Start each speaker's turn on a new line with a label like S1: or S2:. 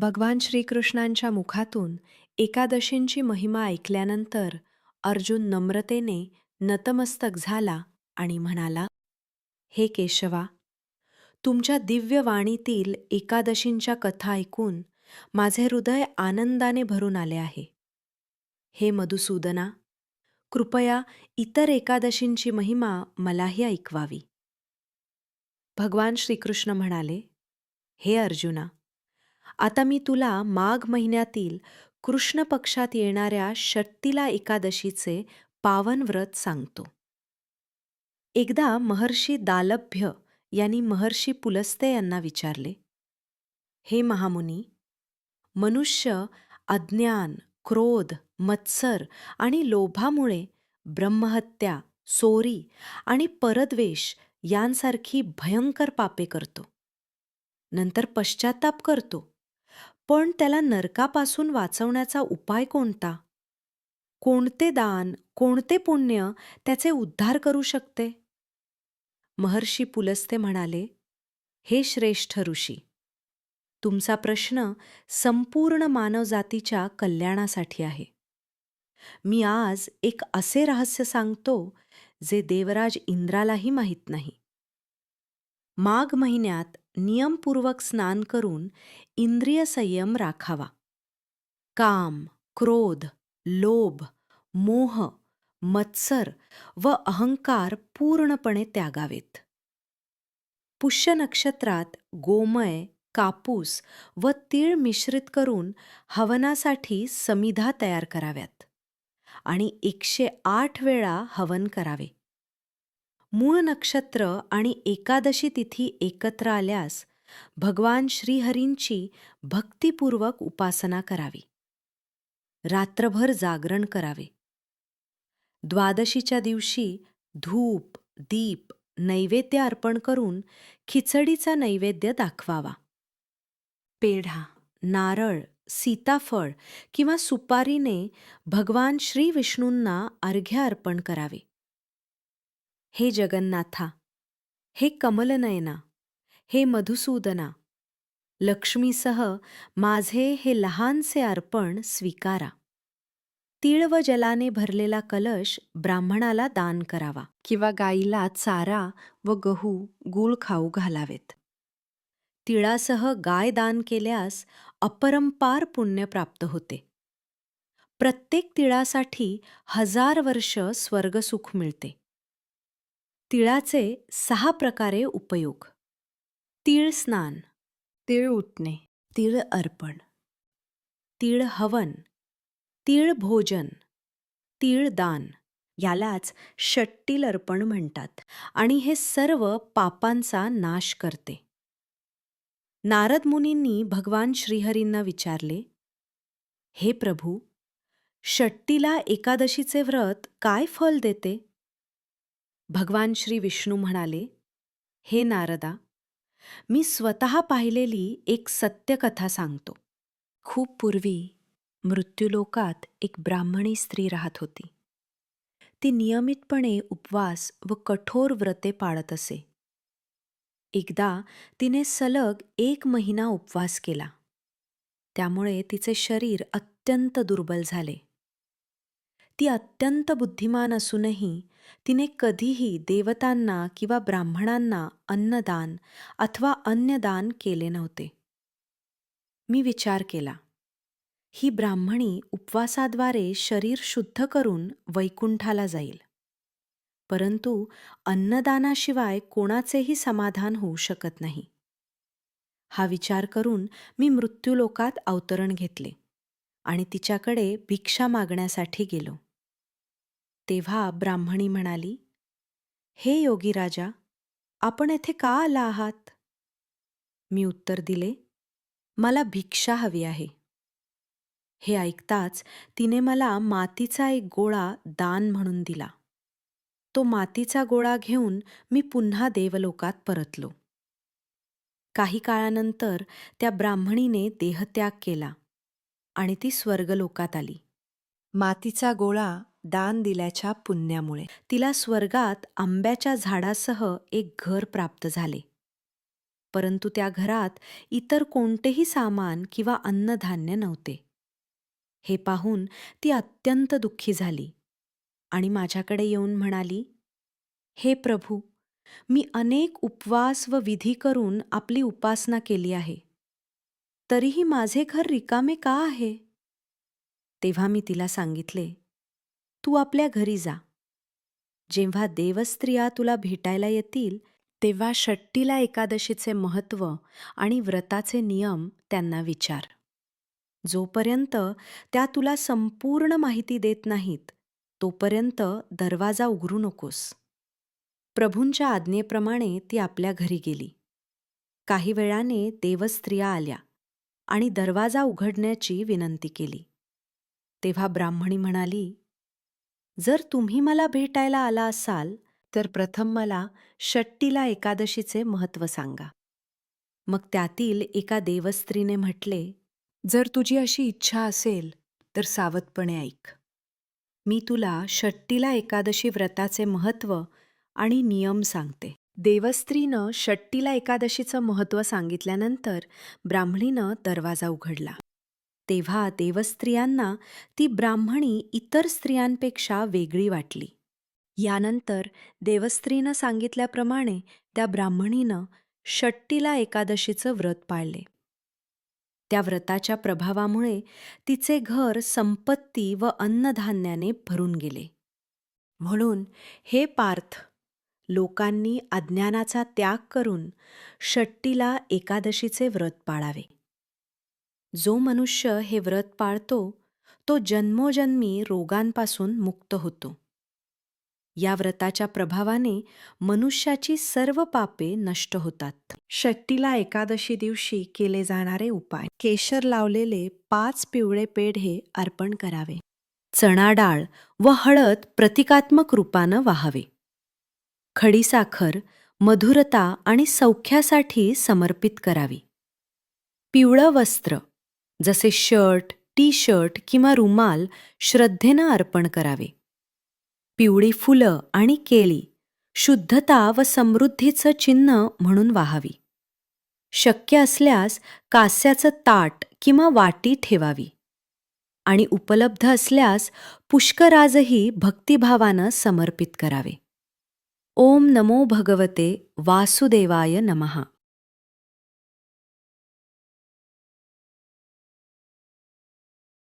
S1: भगवान श्रीकृष्णांच्या मुखातून एकादशींची महिमा ऐकल्यानंतर अर्जुन नम्रतेने नतमस्तक झाला आणि म्हणाला हे केशवा तुमच्या दिव्य वाणीतील एकादशींच्या कथा ऐकून माझे हृदय आनंदाने भरून आले आहे. हे मधुसूदना कृपया इतर एकादशींची महिमा मलाही ऐकवावी. भगवान श्रीकृष्ण म्हणाले हे अर्जुना आता मी तुला माघ महिन्यातील कृष्ण पक्षात येणाऱ्या षट्टिला एकादशीचे पावन व्रत सांगतो. एकदा महर्षी दालभ्य यांनी महर्षी पुलस्ते यांना विचारले हे महामुनी मनुष्य अज्ञान क्रोध मत्सर आणि लोभामुळे ब्रह्महत्या सोरी आणि परद्वेष यांसारखी भयंकर पापे करतो. नंतर पश्चाताप करतो. पण त्याला नरकापासून वाचवण्याचा उपाय कोणता? कोणते दान कोणते पुण्य त्याचे उद्धार करू शकते? महर्षी पुलस्ते म्हणाले हे श्रेष्ठ ऋषी तुमचा प्रश्न संपूर्ण मानवजातीच्या कल्याणासाठी आहे. मी आज एक असे रहस्य सांगतो जे देवराज इंद्रालाही माहीत नाही. माघ महिन्यात नियमपूर्वक स्नान करून इंद्रिय संयम राखावा. काम क्रोध लोभ मोह मत्सर व अहंकार पूर्णपणे त्यागावेत. पुष्य नक्षत्रात गोमय कापूस व तीळ मिश्रित करून हवनासाठी समिधा तयार कराव्यात आणि एकशे आठ वेळा हवन करावे. मूळ नक्षत्र आणि एकादशी तिथी एकत्र आल्यास भगवान श्रीहरींची भक्तिपूर्वक उपासना करावी. रात्रभर जागरण करावे. द्वादशीच्या दिवशी धूप दीप नैवेद्य अर्पण करून खिचडीचा नैवेद्य दाखवावा. पेढा नारळ सीताफळ किंवा सुपारीने भगवान श्रीविष्णूंना अर्घ्य अर्पण करावे. हे जगन्नाथा हे कमलनयना हे मधुसूदना लक्ष्मीसह माझे हे लहानसे अर्पण स्वीकारा. तीळ व जलाने भरलेला कलश ब्राह्मणाला दान करावा किंवा गाईला चारा व गहू गूळ खाऊ घालावेत. तिळासह गाय दान केल्यास अपरंपार पुण्य प्राप्त होते. प्रत्येक तिळासाठी हजार वर्ष स्वर्गसुख मिळते. तिळाचे सहा प्रकारे उपयोग. तीळ स्नान. तीळ उठणे तीळ अर्पण. तीळ हवन. तीळ भोजन. तीळ दान. यालाच षट्टील अर्पण म्हणतात आणि हे सर्व पापांचा नाश करते. नारद मुनींनी भगवान श्रीहरींना विचारले हे प्रभू षट्टीला एकादशीचे व्रत काय फल देते? भगवान श्री विष्णू म्हणाले हे नारदा मी स्वतः पाहिलेली एक सत्यकथा सांगतो. खूप पूर्वी मृत्यूलोकात एक ब्राह्मणी स्त्री राहत होती. ती नियमितपणे उपवास व कठोर व्रते पाळत असे. एकदा तिने सलग एक महिना उपवास केला. त्यामुळे तिचे शरीर अत्यंत दुर्बल झाले. ती अत्यंत बुद्धिमान असूनही तिने कधीही देवतांना किंवा ब्राह्मणांना अन्नदान अथवा अन्यदान केले नव्हते. मी विचार केला ही ब्राह्मणी उपवासाद्वारे शरीर शुद्ध करून वैकुंठाला जाईल. परंतु अन्नदानाशिवाय कोणाचेही समाधान होऊ शकत नाही. हा विचार करून मी मृत्यूलोकात अवतरण घेतले आणि तिच्याकडे भिक्षा मागण्यासाठी गेलो. तेव्हा ब्राह्मणी म्हणाली हे योगी राजा आपण येथे का आला आहात? मी उत्तर दिले मला भिक्षा हवी आहे. हे ऐकताच तिने मला मातीचा एक गोळा दान म्हणून दिला. तो मातीचा गोळा घेऊन मी पुन्हा देवलोकात परतलो. काही काळानंतर त्या ब्राह्मणीने देहत्याग केला आणि ती स्वर्गलोकात आली. मातीचा गोळा दान दिल्याच्या पुण्यामुळे. तिला स्वर्गात आंब्याच्या झाडासह एक घर प्राप्त झाले. परंतु त्या घरात इतर कोणतेही सामान किंवा अन्नधान्य नव्हते. हे पाहून ती अत्यंत दुःखी झाली आणि माझ्याकडे येऊन म्हणाली हे प्रभू मी अनेक उपवास व विधी करून आपली उपासना केली आहे. तरीही माझे घर रिकामे का आहे? तेव्हा मी तिला सांगितले तू आपल्या घरी जा. जेव्हा देवस्त्रिया तुला भेटायला येतील तेव्हा षट्टीला एकादशीचे महत्त्व आणि व्रताचे नियम त्यांना विचार. जोपर्यंत त्या तुला संपूर्ण माहिती देत नाहीत तोपर्यंत दरवाजा उघडू नकोस. प्रभूंच्या आज्ञेप्रमाणे ती आपल्या घरी गेली. काही वेळाने देवस्त्रिया आल्या आणि दरवाजा उघडण्याची विनंती केली. तेव्हा ब्राह्मणी म्हणाली जर तुम्ही मला भेटायला आला असाल तर प्रथम मला षट्टीला एकादशीचे महत्त्व सांगा. मग त्यातील एका देवस्त्रीने म्हटले जर तुझी अशी इच्छा असेल तर सावधपणे ऐक. मी तुला षट्टीला एकादशी व्रताचे महत्त्व आणि नियम सांगते. देवस्त्रीनं षट्टीला एकादशीचं महत्त्व सांगितल्यानंतर ब्राह्मणीनं दरवाजा उघडला. तेव्हा देवस्त्रियांना ती ब्राह्मणी इतर स्त्रियांपेक्षा वेगळी वाटली. यानंतर देवस्त्रीनं सांगितल्याप्रमाणे त्या ब्राह्मणीनं षट्टीला एकादशीचं व्रत पाळले. त्या व्रताच्या प्रभावामुळे तिचे घर संपत्ती व अन्नधान्याने भरून गेले. म्हणून हे पार्थ लोकांनी अज्ञानाचा त्याग करून षट्टीला एकादशीचे व्रत पाळावे. जो मनुष्य हे व्रत पाळतो तो जन्मोजन्मी रोगांपासून मुक्त होतो. या व्रताच्या प्रभावाने मनुष्याची सर्व पापे नष्ट होतात. षट्टीला एकादशी दिवशी केले जाणारे उपाय. केशर लावलेले पाच पिवळे पेढे अर्पण करावे. चणा डाळ व हळद प्रतिकात्मक रूपानं वाहावे. खडीसाखर मधुरता आणि सौख्यासाठी समर्पित करावी. पिवळं वस्त्र जसे शर्ट टी शर्ट किंवा रुमाल श्रद्धेनं अर्पण करावे. पिवळी फुलं आणि केळी शुद्धता व समृद्धीचं चिन्ह म्हणून वाहावी. शक्य असल्यास कास्याचं ताट किंवा वाटी ठेवावी. आणि उपलब्ध असल्यास पुष्कराजही भक्तिभावानं समर्पित करावे. ओम नमो भगवते वासुदेवाय नमहा